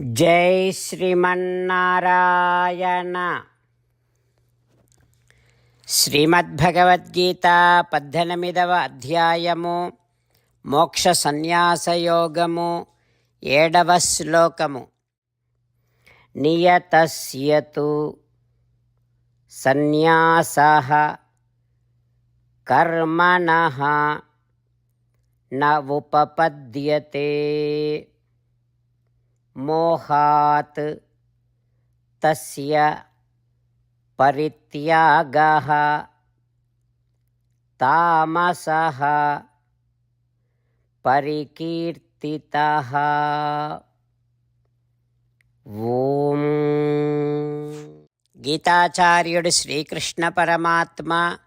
జై శ్రీమన్నారాయణ. శ్రీమద్భగవద్గీత పద్దెనిమిదవ అధ్యాయము మోక్ష సన్యాసయోగము ఏడవ శ్లోకము. నియతస్యతు సన్యాస కర్మణ న మోహాత్ తస్య పరిత్యాగ తామస పరికీర్తిత ఓం. గీతాచార్యుడు శ్రీకృష్ణ పరమాత్మ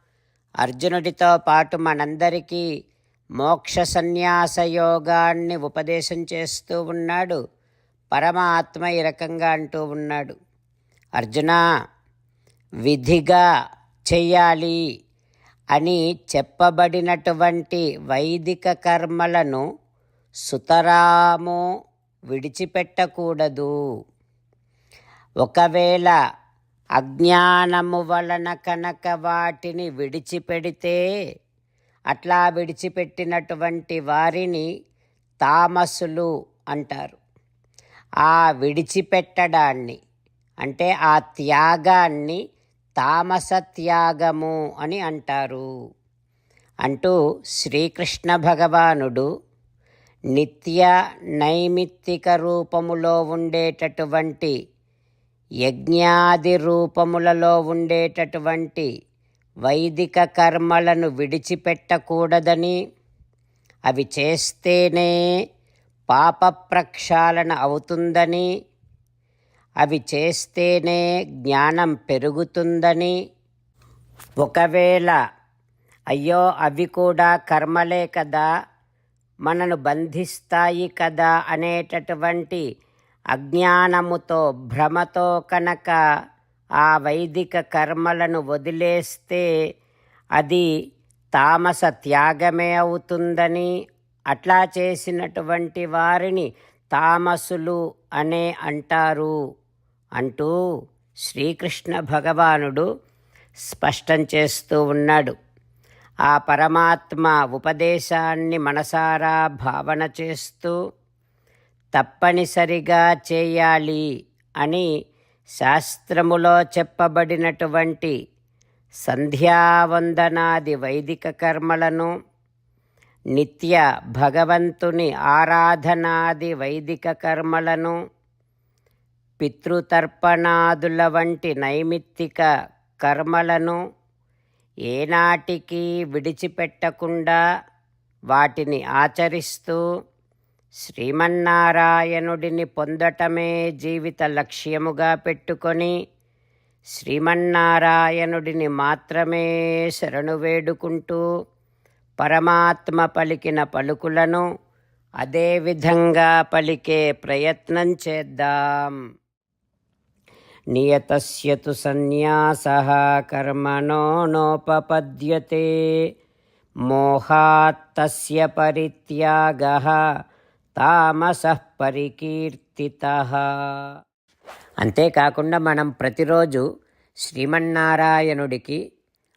అర్జునుడితో పాటు మనందరికీ మోక్ష సన్యాస యోగాన్ని ఉపదేశం చేస్తూ ఉన్నాడు. పరమాత్మ ఈ రకంగా అంటూ ఉన్నాడు. అర్జున విధిగా చెయ్యాలి అని చెప్పబడినటువంటి వైదిక కర్మలను సుతరాము విడిచిపెట్టకూడదు. ఒకవేళ అజ్ఞానము వలన కనుక వాటిని విడిచిపెడితే అట్లా విడిచిపెట్టినటువంటి వారిని తామసులు అంటారు. ఆ విడిచిపెట్టడాన్ని అంటే ఆ త్యాగాన్ని తామస త్యాగము అని అంటారు. అంటూ శ్రీకృష్ణ భగవానుడు నిత్య నైమిత్తిక రూపములో ఉండేటటువంటి యజ్ఞాది రూపములలో ఉండేటటువంటి వైదిక కర్మలను విడిచిపెట్టకూడదని అవి చేస్తేనే పాప ప్రక్షాళన అవుతుందని అవి చేస్తేనే జ్ఞానం పెరుగుతుందని. ఒకవేళ అయ్యో అవి కూడా కర్మలే కదా మనను బంధిస్తాయి కదా అనేటటువంటి అజ్ఞానముతో భ్రమతో కనుక ఆ వైదిక కర్మలను వదిలేస్తే అది తామస త్యాగమే అవుతుందని అట్లా చేసినటువంటి వారిని తామసులు అనే అంటారు అంటూ శ్రీకృష్ణ భగవానుడు స్పష్టం చేస్తూ ఉన్నాడు. ఆ పరమాత్మ ఉపదేశాన్ని మనసారా భావన చేస్తూ తప్పనిసరిగా చేయాలి అని శాస్త్రములో చెప్పబడినటువంటి సంధ్యావందనాది వైదిక కర్మలను నిత్య భగవంతుని ఆరాధనాది వైదిక కర్మలను పితృతర్పణాదుల వంటి నైమిత్తిక కర్మలను ఏనాటికి విడిచిపెట్టకుండా వాటిని ఆచరిస్తూ శ్రీమన్నారాయణుడిని పొందటమే జీవిత లక్ష్యముగా పెట్టుకొని శ్రీమన్నారాయణుడిని మాత్రమే శరణు వేడుకుంటూ పరమాత్మ పలికిన పలుకులను అదేవిధంగా పలికే ప్రయత్నం చేద్దాం. నియతస్యతు సన్యాస కర్మణో నోపపద్యతే. మోహాత్తస్య పరిత్యాగ తామస పరికీర్తిత. అంతేకాకుండా మనం ప్రతిరోజు శ్రీమన్నారాయణుడికి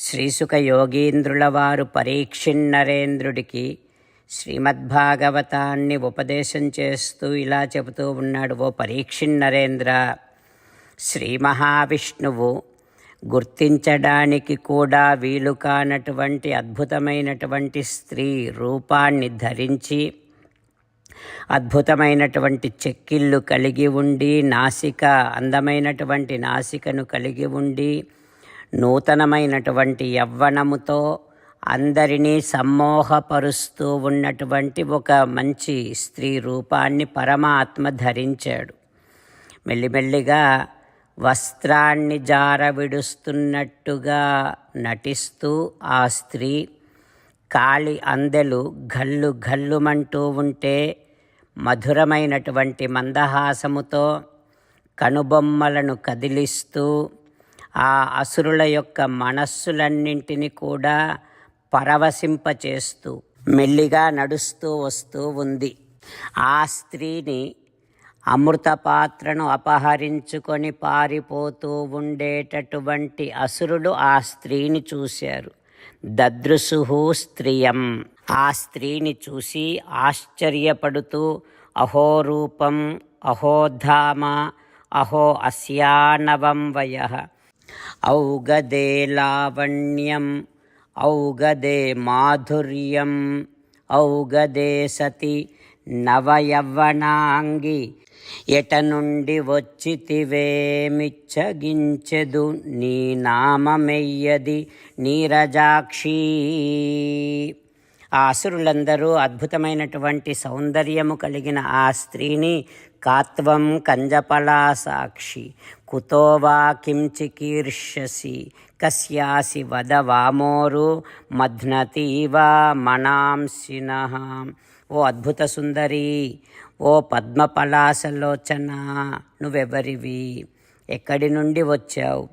శ్రీసుక యోగీంద్రుల వారు పరీక్షిన్నరేంద్రుడికి శ్రీమద్భాగవతాన్ని ఉపదేశం చేస్తూ ఇలా చెబుతూ ఉన్నాడు ఓ పరీక్షిన్నరేంద్ర శ్రీ మహావిష్ణువు గుర్తించడానికి కూడా వీలు కానటువంటి అద్భుతమైనటువంటి స్త్రీ రూపాన్ని ధరించి అద్భుతమైనటువంటి చెక్కిళ్ళు కలిగి ఉండి నాసిక అందమైనటువంటి నాసికను కలిగి ఉండి నూతనమైనటువంటి యవ్వనముతో అందరినీ సమ్మోహపరుస్తూ ఉన్నటువంటి ఒక మంచి స్త్రీ రూపాన్ని పరమాత్మ ధరించాడు. మెల్లిమెల్లిగా వస్త్రాన్ని జార విడుస్తున్నట్టుగా నటిస్తూ ఆ స్త్రీ కాళి అందెలు గల్లు గల్లుమంటూ ఉంటే మధురమైనటువంటి మందహాసముతో కనుబొమ్మలను కదిలిస్తూ ఆ అసురుల యొక్క మనస్సులన్నింటినీ కూడా పరవశింపచేస్తూ మెల్లిగా నడుస్తూ వస్తూ ఉంది. ఆ స్త్రీని అమృత పాత్రను అపహరించుకొని పారిపోతూ ఉండేటటువంటి అసురుడు ఆ స్త్రీని చూశారు. దదృశు స్త్రియం. ఆ స్త్రీని చూసి ఆశ్చర్యపడుతూ అహోరూపం అహోధామ అహో అస్యానవం వయ. ఔగదే లావణ్యం ఔగదే మాధుర్యం ఔగదే సతి నవయవ్వనాంగి. ఎట నుండి వచ్చితివేమిచ్చగించెదు నీ నామమెయ్యది నీరజాక్షి. ఆ అసురులందరూ అద్భుతమైనటువంటి సౌందర్యము కలిగిన ఆ స్త్రీని కాత్వం కంజపలా సాక్షి కుతో వా కిం చికీర్ష్యసి కస్యాసి వద వామోరు మధ్నతీవా మనాంసిన ఓ అద్భుత సుందరి ఓ పద్మపలాసలోచన నువ్వెవరివి? ఎక్కడి నుండి వచ్చావు?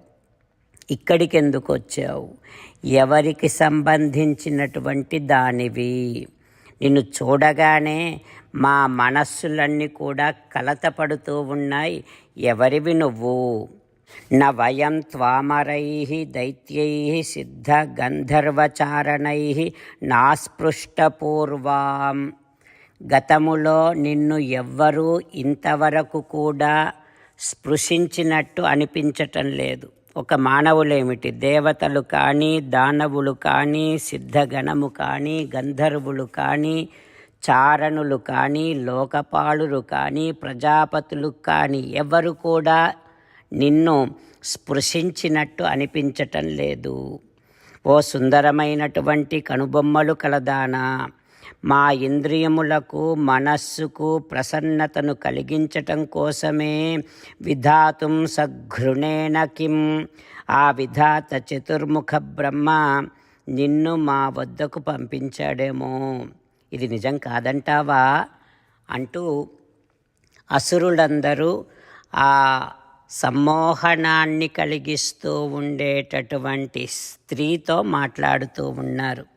ఇక్కడికి ఎందుకు వచ్చావు ఎవరికి సంబంధించినటువంటి దానివి? నిన్ను చూడగానే మా మనస్సులన్నీ కూడా కలతపడుతూ ఉన్నాయి. ఎవరివి నువ్వు? నా వయం త్వామరై దైత్యై సిద్ధ గంధర్వచారణై నాస్పృష్టపూర్వాం. గతములో నిన్ను ఎవ్వరూ ఇంతవరకు కూడా స్పృశించినట్టు అనిపించటం లేదు. ఒక మానవులేమిటి? దేవతలు కానీ దానవులు కానీ సిద్ధగణము కానీ గంధర్వులు కానీ చారణులు కానీ లోకపాలురు కానీ ప్రజాపతులు కానీ ఎవరు కూడా నిన్ను స్పృశించినట్టు అనిపించటం లేదు. ఓ సుందరమైనటువంటి కనుబొమ్మలు కలదానా? మా ఇంద్రియములకు మనస్సుకు ప్రసన్నతను కలిగించటం కోసమే విధాతుం సఘృణేన కిం. ఆ విధాత చతుర్ముఖ బ్రహ్మ నిన్ను మా వద్దకు పంపించాడేమో. ఇది నిజం కాదంటావా? అంటూ అసురులందరూ ఆ సమ్మోహనాన్ని కలిగిస్తూ ఉండేటటువంటి స్త్రీతో మాట్లాడుతూ ఉన్నారు.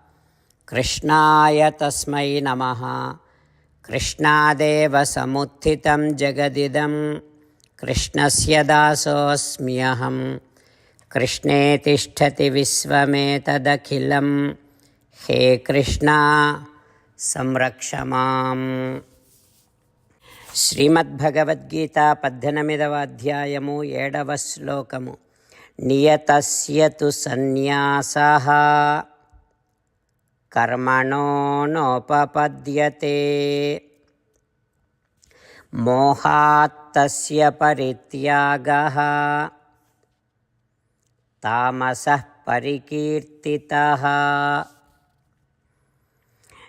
कृष्णाय तस्मै नमः कृष्णादेव समुत्थितं जगदिदं कृष्णस्य दासोऽस्म्यहं कृष्णे तिष्ठति विश्वमेतदखिलं हे कृष्णा సంరక్ష మాం శ్రీమద్భగవద్గీత పద్దెనిమిదవ అధ్యాయము ఏడవ శ్లోకము నియతస్య తు సన్యాస కర్మణో నోపపద్యతే మోహాత్తస్య పరిత్యాగः తామసः పరికీర్తితः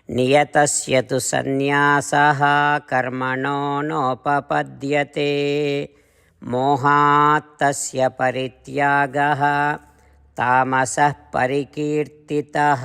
నియతస్య తు సన్యాసः కర్మణో నోపపద్యతే మోహాత్తస్య పరిత్యాగः తామసः పరికీర్తితः